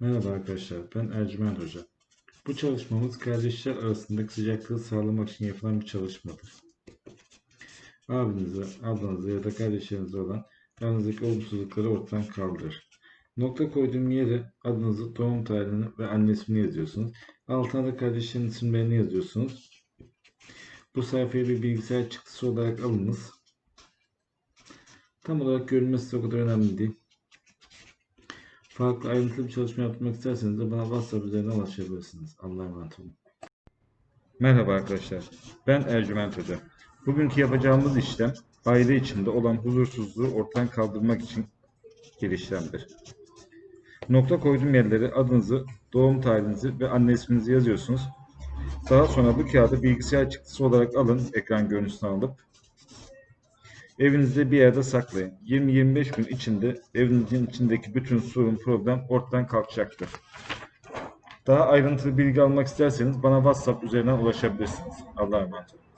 Merhaba arkadaşlar, ben Ercüment Hoca. Bu çalışmamız kardeşler arasındaki sıcaklığı sağlamak için yapılan bir çalışmadır. Abinize, ablanıza ya da kardeşlerinize olan aranızdaki olumsuzlukları ortadan kaldırır. Nokta koyduğum yere adınızı, doğum tarihini ve anne ismini yazıyorsunuz. Altına da kardeşlerin isimlerini yazıyorsunuz. Bu sayfayı bir bilgisayar çıktısı olarak alınız. Tam olarak görünmesi o kadar önemli değil. Farklı ayrıntılı bir çalışma yapmak isterseniz de bana WhatsApp üzerinden ulaşabilirsiniz. Allah'a emanet olun. Merhaba arkadaşlar. Ben Ercüment Hoca. Bugünkü yapacağımız işlem aile içinde olan huzursuzluğu ortadan kaldırmak için bir işlemdir. Nokta koyduğum yerlere adınızı, doğum tarihinizi ve anne isminizi yazıyorsunuz. Daha sonra bu kağıdı bilgisayar çıktısı olarak alın, ekran görüntüsünü alıp Evinizde bir yerde saklayın. 20-25 gün içinde evinizin içindeki bütün sorun, problem ortadan kalkacaktır. Daha ayrıntılı bilgi almak isterseniz bana WhatsApp üzerinden ulaşabilirsiniz. Allah'a emanet olun.